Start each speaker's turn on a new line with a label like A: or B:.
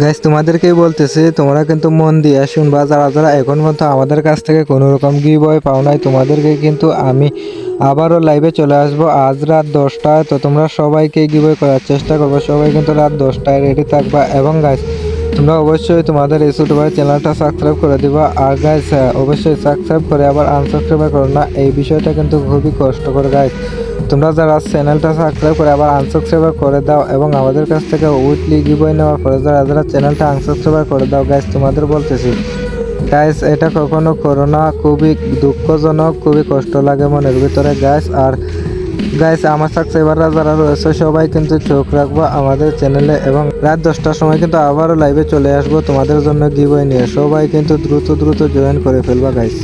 A: Guys তোমাদেরকেই বলতেছি, তোমরা কিন্তু মন দিয়ে শুনবা, যারা যারা এখন পর্যন্ত আমাদের কাছ থেকে কোনো রকম গিবয় পাও নাই, তোমাদেরকে কিন্তু আমি আবারও লাইভে চলে আসব। আজ রাত দশটায়, তো তোমরা সবাইকে গিবয় করার চেষ্টা করব। সবাই কিন্তু রাত দশটায় রেডি থাকবা। এবং গাইস তোমরা অবশ্যই তোমাদের এই ছোটো ভাই চ্যানেলটা সাবস্ক্রাইব করে দিবা। আর গাইস অবশ্যই সাবস্ক্রাইব করে আবার আনসাবস্ক্রাইব করো না। এই বিষয়টা কিন্তু খুবই কষ্টকর গাইস তোমরা যারা চ্যানেলটা সাবস্ক্রাইব করে আবার আনসাবস্ক্রাইব করে দাও এবং আমাদের কাছ থেকে উইকলি গিবই নেওয়ার পরে যারা যারা চ্যানেলটা আনসাবস্ক্রাইব করে দাও গাইস তোমাদের বলতেছি। গাইস এটা কখনো করো না, খুবই দুঃখজনক, খুবই কষ্ট লাগে মনের ভিতরে গাইস আর গাইস আমার সাবস্ক্রাইবাররা যারা রয়েছে, সবাই কিন্তু চোখ রাখব আমাদের চ্যানেলে এবং রাত দশটার সময় কিন্তু আবারও লাইভে চলে আসব, তোমাদের জন্য গিবই নিয়ে। সবাই কিন্তু দ্রুত দ্রুত জয়েন করে ফেলবা গাইস